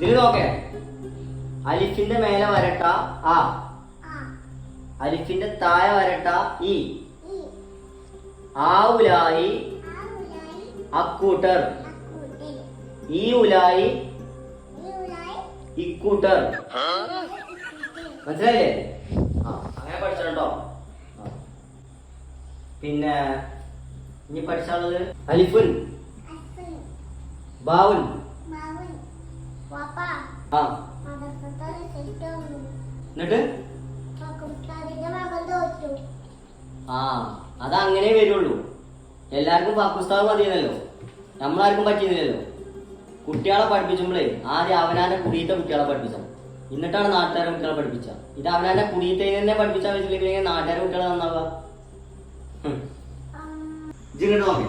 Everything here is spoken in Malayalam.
ഇതിൽ നോക്കേ. അലിഫിന്റെ മേലെ വരട്ട ആ. അലിഫിന്റെ താഴെ വരട്ട ഈ. ആ ഉലായി അക്കൂട്ടർ. ഈ ഉലായി ഇക്കൂട്ടർ. മനസ്സിലായില്ലേ? അങ്ങനെ പഠിച്ചോ പിന്നെ ഇനി പഠിച്ചാണത് അലിഫുൻ. ബാവുൻ. എന്നിട്ട്? ആ അതങ്ങനെ വരുള്ളൂ. എല്ലാവർക്കും പാകിസ്ഥാൻ മതിയെന്നല്ലോ. നമ്മളാർക്കും പറ്റിയെന്നില്ലല്ലോ കുട്ടികളെ പഠിപ്പിച്ചുമ്പോഴേ ആദ്യം അവനാന്റെ കുടിയത്തെ കുട്ടികളെ പഠിപ്പിച്ചാൽ എന്നിട്ടാണ് നാട്ടുകാരെ കുട്ടികളെ പഠിപ്പിച്ച. ഇത് അവനാന്റെ കുടിയത്തെ തന്നെ പഠിപ്പിച്ചാൽ വെച്ചില്ലെങ്കിൽ നാട്ടുകാരെ കുട്ടികളെ നന്നാവുക? ഇങ്ങോട്ട് നോക്കേ.